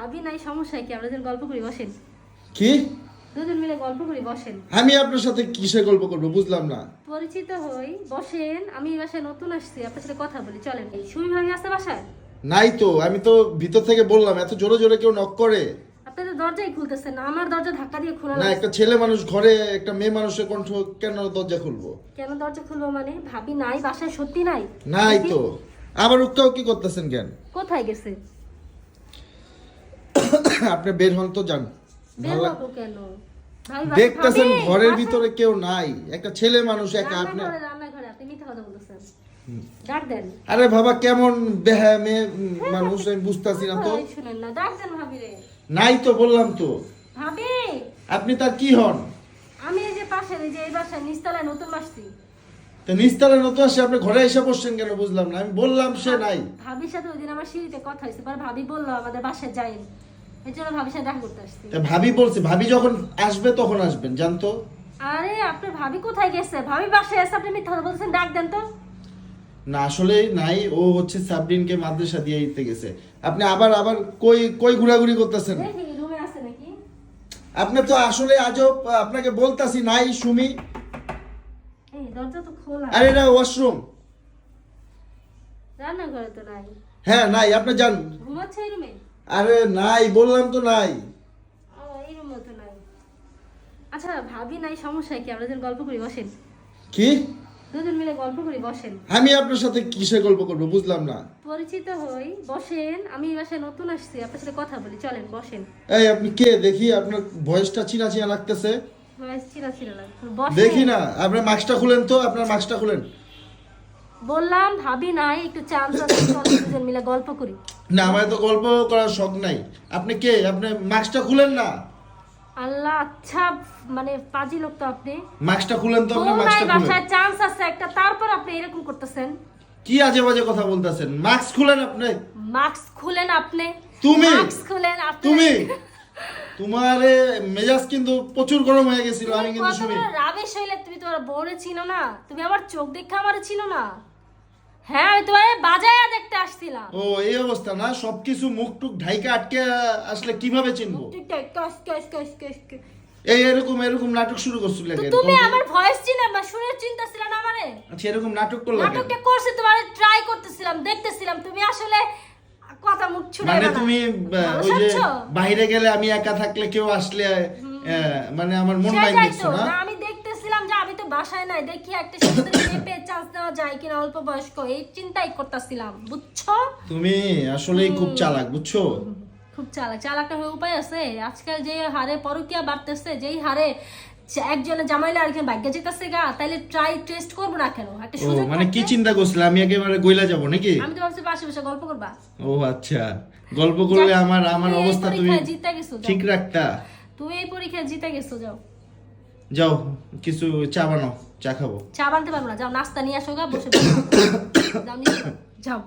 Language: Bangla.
ভাবি নাই সমস্যা কি? আমরা যেন গল্প করি বসেন। কি? দুজন মিলে গল্প করি বসেন। আমি আপনার সাথে কিসে গল্প করব বুঝলাম না। পরিচিত হই বসেন আমি এই বাসায় নতুন আসছি আপনার সাথে কথা বলি চলেন। এই সুমি ভাবি আসতে বাসায়? নাই তো আমি তো ভিতর থেকে বললাম এত জোরে জোরে কেউ নক করে। আপনি তো দরজাই খুলতেছেন না আমার দরজা ধাক্কা দিয়ে খোলা না একটা ছেলে মানুষ ঘরে একটা মেয়ে মানুষের কণ্ঠ কেন দরজা খুলবো? কেন দরজা খুলবো মানে? ভাবি নাই বাসায় সত্যি নাই? নাই তো। আবার উক্কাও কি করতেছেন কেন? কোথায় গেছে? আপনি বের হন তো যান। কেন? দেখতেছেন ঘরের ভিতরে কেউ নাই। একটা ছেলে মানুষ একা আপনি আরে বাবা কেমন বেহা মেয়ে উম, মানুষ আমি বুঝতেছি না তো। নাই তো বললাম তো। আপনি তার কি হন? আমি এই যে এই যে এই বাসায় নিচতলায় নতুন আসছি তো নিস্তারে নতুন আসে আপনি ঘরে এসে বসছেন কেন? বুঝলাম না আমি বললাম সে নাই। ভাবির সাথে ওই দিন আমার সিঁড়িতে কথা হয়েছে পরে ভাবি বলল আমাদের বাসায় যাই। এই জন্য ভাবির সাথে দেখা করতে আসছি। তা ভাবি বলছে ভাবি যখন আসবে তখন আসবেন জানতো? আরে আপনার ভাবি কোথায় গেছে? ভাবি বাসায় আছে আপনি মিথ্যা কথা বলছেন ডাক দেন তো। না আসলে নাই ও হচ্ছে সাবরিনকে মাদ্রাসা দিয়ে দিতে গেছে। আপনি আবার আবার কই কই ঘোরাঘুরি করতেছেন? দেখি রুমে আছে নাকি? আপনি তো আসলে আজব আপনাকে বলতাছি নাই সুমি। এই দরজা তো খোলা। আরে না ওয়াশরুম। তো নাই। হ্যাঁ নাই আপনি যান। ঘুমাচ্ছে এই রুমে? আরে নাই বললাম তো নাই। এই রুমে তো নাই। আচ্ছা ভাবি নাই সমস্যা কি? আমরা যেন গল্প করি বসেন। কি? দুজন মিলে গল্প করি বসেন। আমি আপনার সাথে কিসে গল্প করব বুঝলাম না। পরিচিত হই বসেন। আমি এই বাসায় নতুন আসছি আপনার সাথে কথা বলি চলেন বসেন। এই আপনি কে? দেখি আপনার ভয়েসটা চিনা চিনা লাগতেছে। বয়স চিনা ছিল না দেখি না আপনার মাস্কটা খুলেন তো আপনার মাস্কটা খুলেন। বললাম ভাবি নাই একটু চান্স আছে দুজন মিলে গল্প করি। না আমার তো গল্প করার শখ নাই। আপনি কে? আপনি মাস্কটা খুলেন না? আল্লাহ আচ্ছা মানে পাজি লোক তো আপনি। মাস্কটা খুলেন তো আপনি মাস্কটা খুলেন। বাসায় চান্স আছে একটা তারপর আপনি এরকম করতেছেন। কি আজে বাজে কথা বলতেছেন? মাস্ক খুলেন আপনি। মাস্ক খুলেন আপনি। তুমি? মাস্ক খুলেন আপনি। তুমি? তোমার মেজাজ কিন্তু প্রচুর গরম হয়ে গেছিল আমি কিন্তু শুনি। রাবেশ হইলে তুমি তোমার বউরে চিনো না। তুমি আমার চোখ দেখে আমার চিনো না। হ্যাঁ আমি বাজায়া দেখতে আসছিলাম। ও এই অবস্থা না? সবকিছু মুখ টুক ঢাইকা আটকে আসলে কীভাবে চিনবো? কস কস কস কস কস। এই এরকম এরকম নাটক শুরু করছিল তো কেন তুমি আমার ভয়েস চিনে বা না আমারে? আচ্ছা এরকম নাটক করলে নাটকটা করছি তোমার ট্রাই করতেছিলাম দেখতেছিলাম। তুমি আসলে কথা মুখ ছুড়ে মানে তুমি ওই যে বাইরে গেলে আমি একা থাকলে কেউ আসলে মানে আমার মন নাই সেটাই দেখছ না না আমি দেখতেছিলাম যে আমি তো বাসায় নাই দেখি একটা সুন্দর মেয়ে পেয়ে চান্স দেওয়া যায় কিনা অল্প বয়স্ক এই চিন্তাই করতেছিলাম বুঝছ? তুমি আসলেই খুব চালাক বুঝছ? খুব চালাক চালাকটা হয়ে উপায় আছে? আজকাল যে হারে পরকিয়া বাড়তেছে যেই হারে একজনে জামাইলে আরেকজন ভাগ্য যেতেছে গা তাইলে ট্রাই টেস্ট করব না কেন? একটা সুযোগ মানে কি চিন্তা করছিলে? আমি একেবারে গইলা যাব নাকি? আমি তো ভাবছি পাশে বসে গল্প করবা। ও আচ্ছা। গল্প করলে আমার আমার অবস্থা তুমি ঠিক রাখতা। তুমি এই পরীক্ষায় জিতে গেছো যাও। যাও কিছু চা বানাও চা খাব চা বানতে পারব না যাও নাস্তা নিয়ে আসো গা বসে যাও। যাও